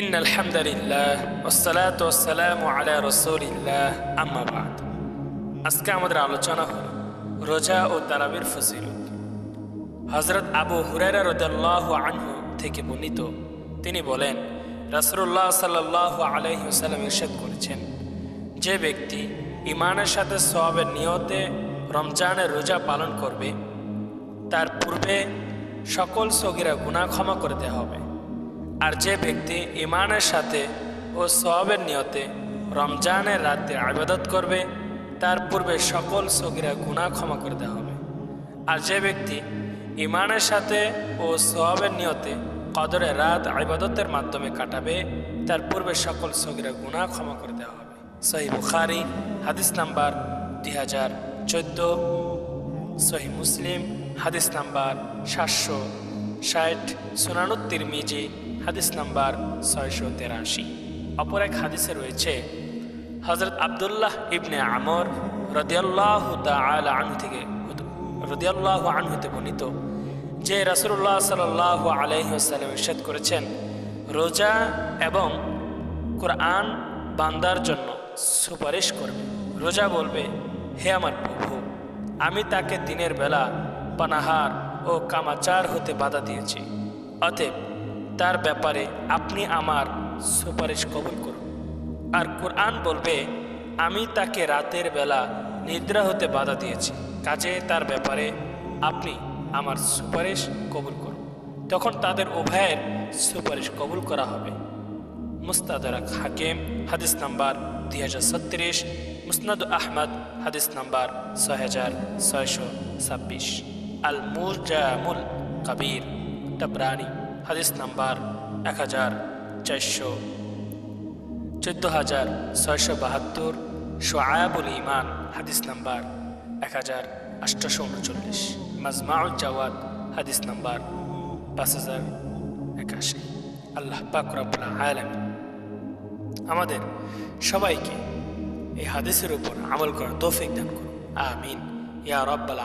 إن الحمد لله والصلاة والسلام على رسول الله أما بعد আজকে আমাদের আলোচনা হল রোজা ও তারাবির ফজিলত হজরত আবু হুরাইরা রদাল্লাহ আনহু থেকে বর্ণিত তিনি বলেন রাসুল্লাহ সাল্লাহ আলহিসাল্লাম ইরশাদ করেছেন যে ব্যক্তি ইমানের সাথে সবের নিয়তে রমজানের রোজা পালন করবে তার পূর্বে সকল সগিরা গুণা ক্ষমা করে দেওয়া হবে আর যে ব্যক্তি ইমানের সাথে ও সবের নিয়তে রমজানের রাতে আবাদত করবে, তার পূর্বে সকল সগিরা গুণা ক্ষমা করে দেওয়া হবে। আর যে ব্যক্তি ইমানের সাথে ও সবের নিয়তে কদরে রাত আবাদতের মাধ্যমে কাটাবে, তার পূর্বে সকল সগিরা গুণা ক্ষমা করে দেওয়া হবে। সহি বুখারি, হাদিস নাম্বার দুই হাজার চোদ্দ। সহি মুসলিম, হাদিস নাম্বার সাতশো ষাট সুনানুত্তির মিজি, হাদিস নাম্বার ছয়শো তেরাশি। অপর এক হাদিসে রয়েছে হজরত আবদুল্লাহ ইবনে আমর রদিয়াল্লাহ তাল আনহু থেকে, রদিয়াল্লাহ আনহুতে বর্ণিত, যে রাসুল্লাহ সাল আলহিহাসাল্লাম ইরশাদ করেছেন, রোজা এবং কোরআন বান্দার জন্য সুপারিশ করবে। রোজা বলবে, হে আমার প্রভু, আমি তাকে দিনের বেলা পানাহার ও কামাচার হতে বাধা দিয়েছি। অতএব তার ব্যাপারে আপনি আমার সুপারিশ কবুল করুন। আর কোরআন বলবে, আমি তাকে রাতের বেলা নিদ্রা হতে বাধা দিয়েছি। কাজে তার ব্যাপারে আপনি আমার সুপারিশ কবুল করুন। তখন তাদের উভয়ের সুপারিশ কবুল করা হবে। মুস্তাদারাক হাকিম, হাদিস নাম্বার দুই হাজার ছত্রিশ। মুসনাদ আহমদ, হাদিস নাম্বার ছয় হাজার ছয়শো ছাব্বিশ। আল মুজামুল কবির তবরানি হাদিস নাম্বার এক হাজার চারশো চোদ্দ হাজার ছয়শো বাহাত্তর সোয়াবুল ইমান হাদিস নাম্বার এক হাজার আটশোশো উনচল্লিশ মাজমাউল জাওয়াদ হাদিস নাম্বার পাঁচ হাজার একাশি আল্লাহ পাক রব্বুল আলামিন আমাদের সবাইকে এই হাদিসের উপর আমল করার তৌফিক দান করুন। আমিন। ইয়া রব্বাল